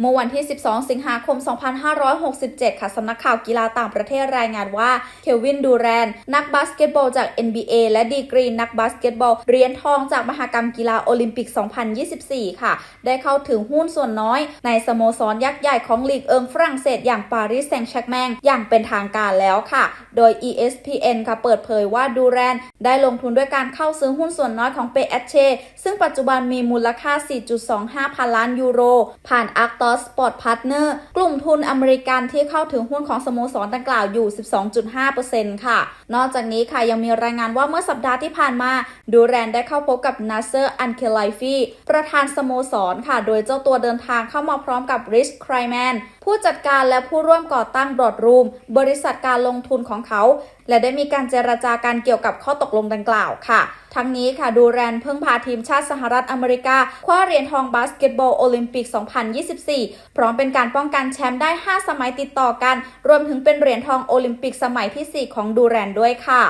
เมื่อวันที่ 12 สิงหาคม 2567 ค่ะ สำนักข่าวกีฬาต่างประเทศรายงานว่า เคลวินดูแรน นักบาสเกตบอลจาก NBA และดีกรีนักบาสเกตบอลเหรียญทองจากมหกรรมกีฬาโอลิมปิก 2024 ค่ะ ได้เข้าถึงหุ้นส่วนน้อย ในสโมสรยักษ์ใหญ่ของลีกเอิงฝรั่งเศสอย่างปารีสแซงต์แชร์กแมงอย่างเป็นทางการแล้วค่ะ โดย ESPN ค่ะ เปิดเผยว่าดูแรน ได้ลงทุนด้วยการเข้าซื้อหุ้นส่วนน้อยของเปแอชเชซึ่งปัจจุบันมีมูลค่า 4.25 พันล้านยูโร ผ่าน Arctos Sport Partner กลุ่มทุนอเมริกันที่เข้าถึงหุ้นของสโมสรดังกล่าวอยู่ 12.5%ค่ะ นอกจากนี้ค่ะยังมีรายงานว่าเมื่อสัปดาห์ที่ผ่านมา ดูแรนได้เข้าพบกับนาเซอร์อันเคลไลฟีประธานสโมสรค่ะ โดยเจ้าตัวเดินทางเข้ามาพร้อมกับริชไครแมนผู้จัดการและผู้ร่วมก่อตั้งบรอดรูม บริษัทการลงทุนของเขาและได้มีการเจรจากันเกี่ยวกับข้อตกลงดังกล่าวค่ะ ทั้งนี้ค่ะดูแรนเพิ่งพาทีมชาติสหรัฐอเมริกา คว้าเหรียญทองบาสเกตบอลโอลิมปิก 2024 พร้อมเป็นการป้องกันแชมป์ได้ 5 สมัยติดต่อกัน รวมถึงเป็นเหรียญทองโอลิมปิกสมัยที่ 4 ของดูแรนด้วยค่ะ